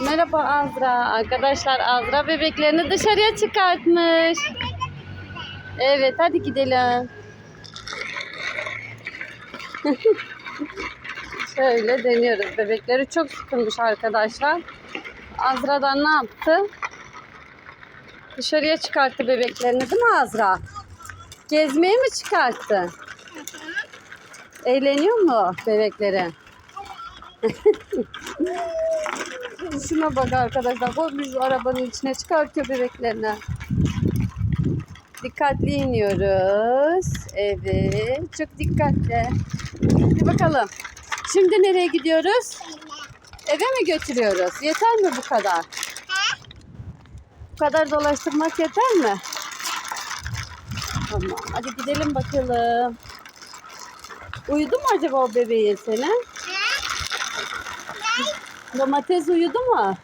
Merhaba Azra. Arkadaşlar Azra bebeklerini dışarıya çıkartmış. Evet hadi gidelim. Şöyle deniyoruz. Bebekleri çok sıkılmış arkadaşlar. Azra da ne yaptı? Dışarıya çıkarttı bebeklerini değil mi Azra? Gezmeye mi çıkarttı? Eğleniyor mu bebekleri? Şuna bak arkadaşlar. Koymuş arabanın içine çıkartıyor bebeklerini. Dikkatli iniyoruz. Evet. Çok dikkatli. Hadi bakalım. Şimdi nereye gidiyoruz? Eve mi götürüyoruz? Yeter mi bu kadar? Bu kadar dolaştırmak yeter mi? Tamam. Hadi gidelim bakalım. Uyudu mu acaba o bebeğin senin? Domates uyudu mu?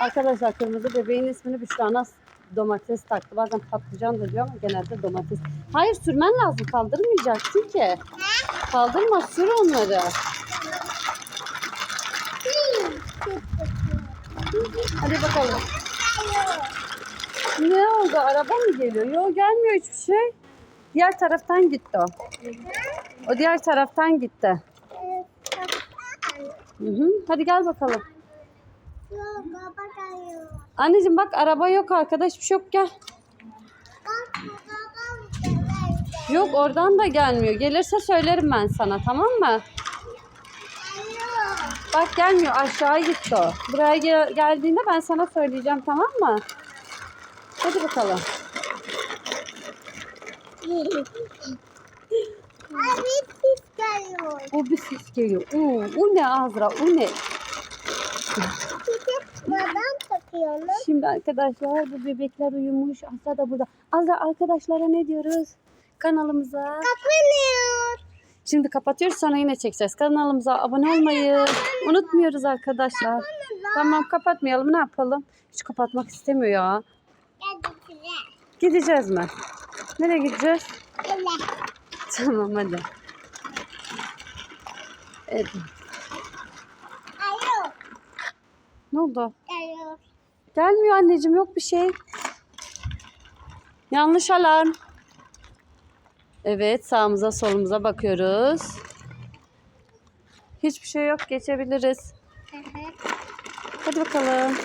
Arkadaşlar kırmızı bebeğin ismini Büşra Naz domates taktı. Bazen patlıcan da diyor ama genelde domates. Hayır sürmen lazım. Kaldırmayacaksın ki. Kaldırma sür onları. Hadi bakalım. Ne oldu? Araba mı geliyor? Yok gelmiyor hiçbir şey. Diğer taraftan gitti o. O diğer taraftan gitti. Hı hı. Hadi gel bakalım. Anneciğim bak araba yok arkadaş bir şey yok gel. Yok oradan da gelmiyor. Gelirse söylerim ben sana tamam mı? Bak gelmiyor aşağı gitti o. Buraya gel- geldiğinde ben sana söyleyeceğim tamam mı? Hadi bakalım. O bir ses geliyor. Oo, o ne Azra o ne? Şimdi arkadaşlar bu bebekler uyumuş. Azra da burada. Azra arkadaşlara ne diyoruz? Kanalımıza. Kapanıyor. Şimdi kapatıyoruz sonra yine çekeceğiz. Kanalımıza abone olmayı unutmuyoruz arkadaşlar. Tamam kapatmayalım ne yapalım? Hiç kapatmak istemiyor ya. Size. Gideceğiz mi? Nereye gideceğiz? Tamam hadi. Evet. Alo. Ne oldu? Alo. Gelmiyor anneciğim yok bir şey. Yanlış alarm. Evet sağımıza solumuza bakıyoruz. Hiçbir şey yok geçebiliriz. Hı hı. Hadi bakalım.